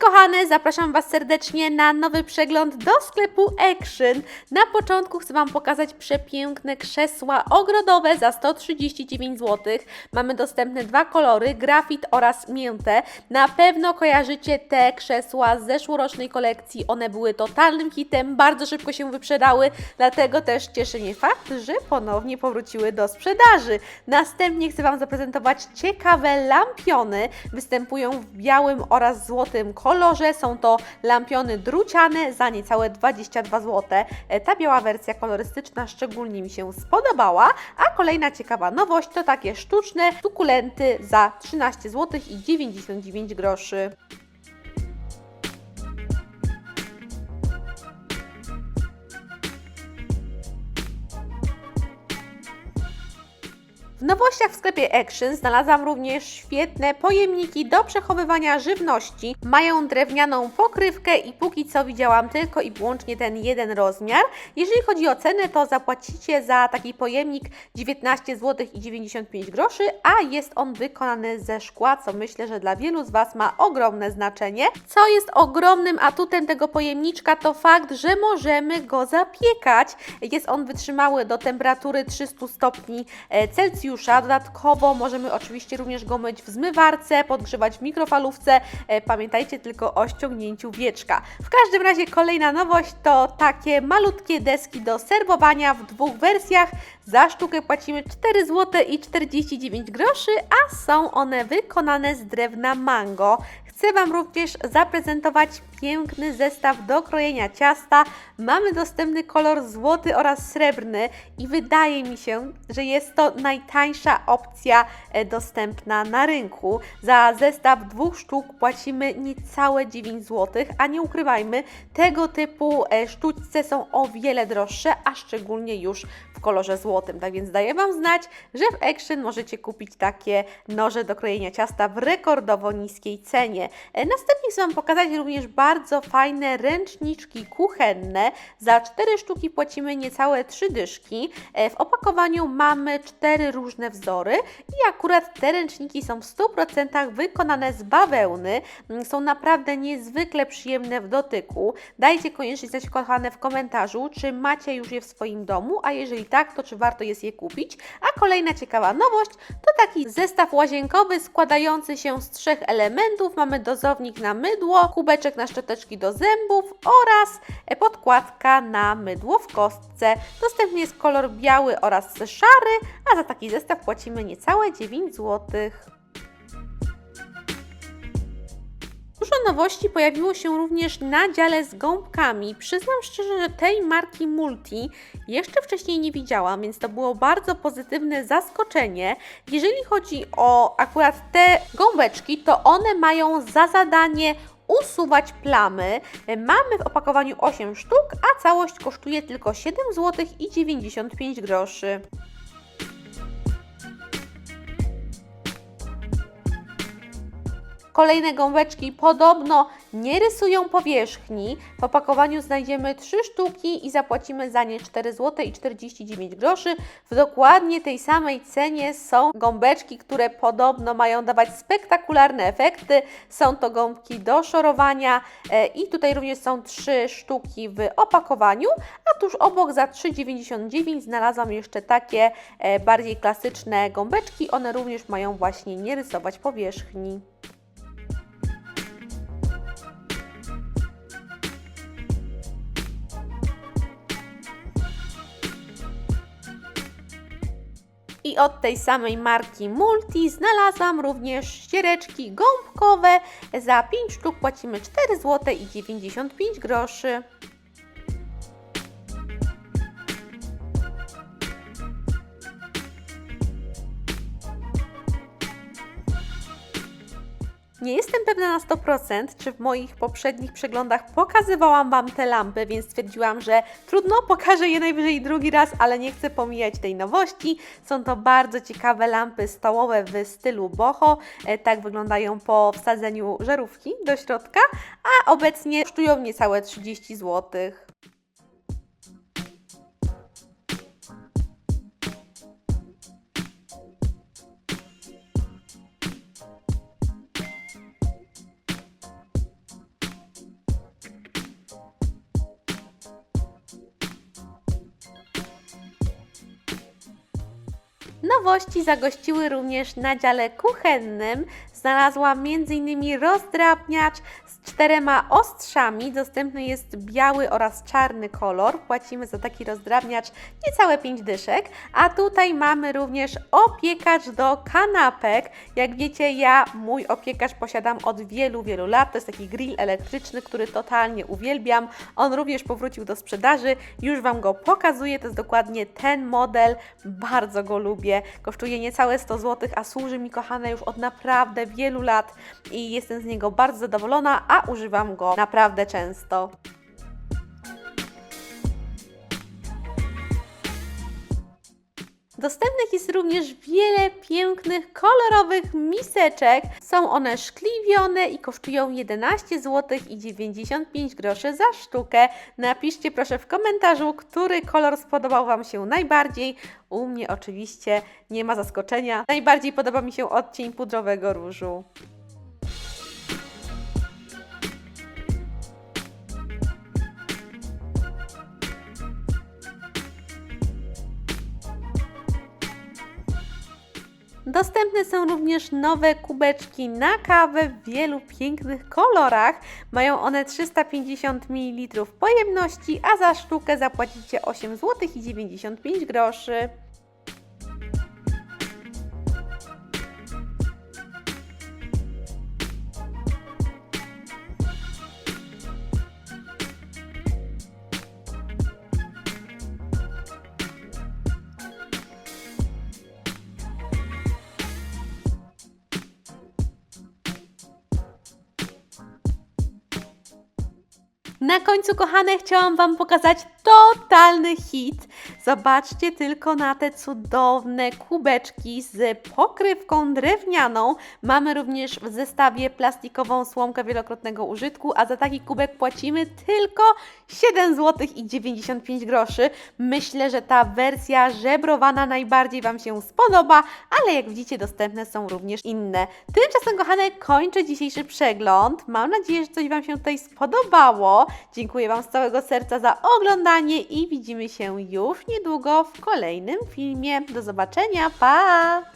Kochane, zapraszam Was serdecznie na nowy przegląd do sklepu Action. Na początku chcę Wam pokazać przepiękne krzesła ogrodowe za 139 zł. Mamy dostępne dwa kolory, grafit oraz miętę. Na pewno kojarzycie te krzesła z zeszłorocznej kolekcji. One były totalnym hitem, bardzo szybko się wyprzedały, dlatego też cieszy mnie fakt, że ponownie powróciły do sprzedaży. Następnie chcę Wam zaprezentować ciekawe lampiony. Występują w białym oraz złotym kolorze. Są to lampiony druciane za niecałe 22 zł. E, Ta biała wersja kolorystyczna szczególnie mi się spodobała. A kolejna ciekawa nowość to takie sztuczne sukulenty za 13 zł i 99 groszy. W nowościach w sklepie Action znalazłam również świetne pojemniki do przechowywania żywności. Mają drewnianą pokrywkę i póki co widziałam tylko i wyłącznie ten jeden rozmiar. Jeżeli chodzi o cenę, to zapłacicie za taki pojemnik 19 zł i 95 groszy, a jest on wykonany ze szkła, co myślę, że dla wielu z Was ma ogromne znaczenie. Co jest ogromnym atutem tego pojemniczka, to fakt, że możemy go zapiekać. Jest on wytrzymały do temperatury 300 stopni e, Celsjusza. Dodatkowo możemy oczywiście również go myć w zmywarce, podgrzewać w mikrofalówce. E, Pamiętajcie tylko o ściągnięciu wieczka. W każdym razie kolejna nowość to takie malutkie deski do serwowania w dwóch wersjach. Za sztukę płacimy 4 zł i 49 groszy, a są one wykonane z drewna mango. Chcę Wam również zaprezentować piękny zestaw do krojenia ciasta. Mamy dostępny kolor złoty oraz srebrny i wydaje mi się, że jest to najtańsza opcja e, dostępna na rynku. Za zestaw dwóch sztuk płacimy niecałe 9 zł, a nie ukrywajmy, tego typu e, sztućce są o wiele droższe, a szczególnie już w kolorze złotym. Tak więc daję Wam znać, że w Action możecie kupić takie noże do krojenia ciasta w rekordowo niskiej cenie. E, Następnie chcę Wam pokazać również bardzo fajne ręczniczki kuchenne. Za 4 sztuki płacimy niecałe 3 dyszki. E, W opakowaniu mamy 4 różne wzory i akurat te ręczniki są w 100% wykonane z bawełny. Mm, Są naprawdę niezwykle przyjemne w dotyku. Dajcie koniecznie znać, kochane, w komentarzu, czy macie już je w swoim domu, a jeżeli tak, to czy warto jest je kupić. A kolejna ciekawa nowość to taki zestaw łazienkowy składający się z trzech elementów. Mamy dozownik na mydło, kubeczek na szczoteczki do zębów oraz podkładka na mydło w kostce. Dostępny jest kolor biały oraz szary, a za taki zestaw płacimy niecałe 9 złotych. Dużo nowości pojawiło się również na dziale z gąbkami. Przyznam szczerze, że tej marki Multi jeszcze wcześniej nie widziałam, więc to było bardzo pozytywne zaskoczenie. Jeżeli chodzi o akurat te gąbeczki, to one mają za zadanie usuwać plamy. Mamy w opakowaniu 8 sztuk, a całość kosztuje tylko 7 zł i 95 groszy. Kolejne gąbeczki podobno nie rysują powierzchni. W opakowaniu znajdziemy 3 sztuki i zapłacimy za nie 4 zł i 49 groszy. W dokładnie tej samej cenie są gąbeczki, które podobno mają dawać spektakularne efekty. Są to gąbki do szorowania e, i tutaj również są 3 sztuki w opakowaniu, a tuż obok za 3,99 znalazłam jeszcze takie e, bardziej klasyczne gąbeczki. One również mają właśnie nie rysować powierzchni. I od tej samej marki Multi znalazłam również ściereczki gąbkowe. Za 5 sztuk płacimy 4 zł i 95 groszy. Nie jestem pewna na 100%, czy w moich poprzednich przeglądach pokazywałam Wam te lampy, więc stwierdziłam, że trudno, pokażę je najwyżej drugi raz, ale nie chcę pomijać tej nowości. Są to bardzo ciekawe lampy stołowe w stylu boho. E, Tak wyglądają po wsadzeniu żarówki do środka, a obecnie kosztują niecałe 30 złotych. Nowości zagościły również na dziale kuchennym. Znalazłam m.in. rozdrabniacz czterema ostrzami. Dostępny jest biały oraz czarny kolor. Płacimy za taki rozdrabniacz niecałe 5 dyszek. A tutaj mamy również opiekacz do kanapek. Jak wiecie, ja mój opiekacz posiadam od wielu, wielu lat. To jest taki grill elektryczny, który totalnie uwielbiam. On również powrócił do sprzedaży. Już Wam go pokazuję. To jest dokładnie ten model. Bardzo go lubię. Kosztuje niecałe 100 zł, a służy mi, kochane, już od naprawdę wielu lat i jestem z niego bardzo zadowolona, a używam go naprawdę często. Dostępnych jest również wiele pięknych, kolorowych miseczek. Są one szkliwione i kosztują 11 zł i 95 groszy za sztukę. Napiszcie proszę w komentarzu, który kolor spodobał Wam się najbardziej. U mnie oczywiście nie ma zaskoczenia. Najbardziej podoba mi się odcień pudrowego różu. Dostępne są również nowe kubeczki na kawę w wielu pięknych kolorach. Mają one 350 ml pojemności, a za sztukę zapłacicie 8 zł i 95 groszy. Na końcu, kochane, chciałam Wam pokazać totalny hit. Zobaczcie tylko na te cudowne kubeczki z pokrywką drewnianą. Mamy również w zestawie plastikową słomkę wielokrotnego użytku, a za taki kubek płacimy tylko 7 zł i 95 groszy. Myślę, że ta wersja żebrowana najbardziej Wam się spodoba, ale jak widzicie, dostępne są również inne. Tymczasem, kochane, kończę dzisiejszy przegląd. Mam nadzieję, że coś Wam się tutaj spodobało. Dziękuję Wam z całego serca za oglądanie i widzimy się już niedługo w kolejnym filmie. Do zobaczenia, pa!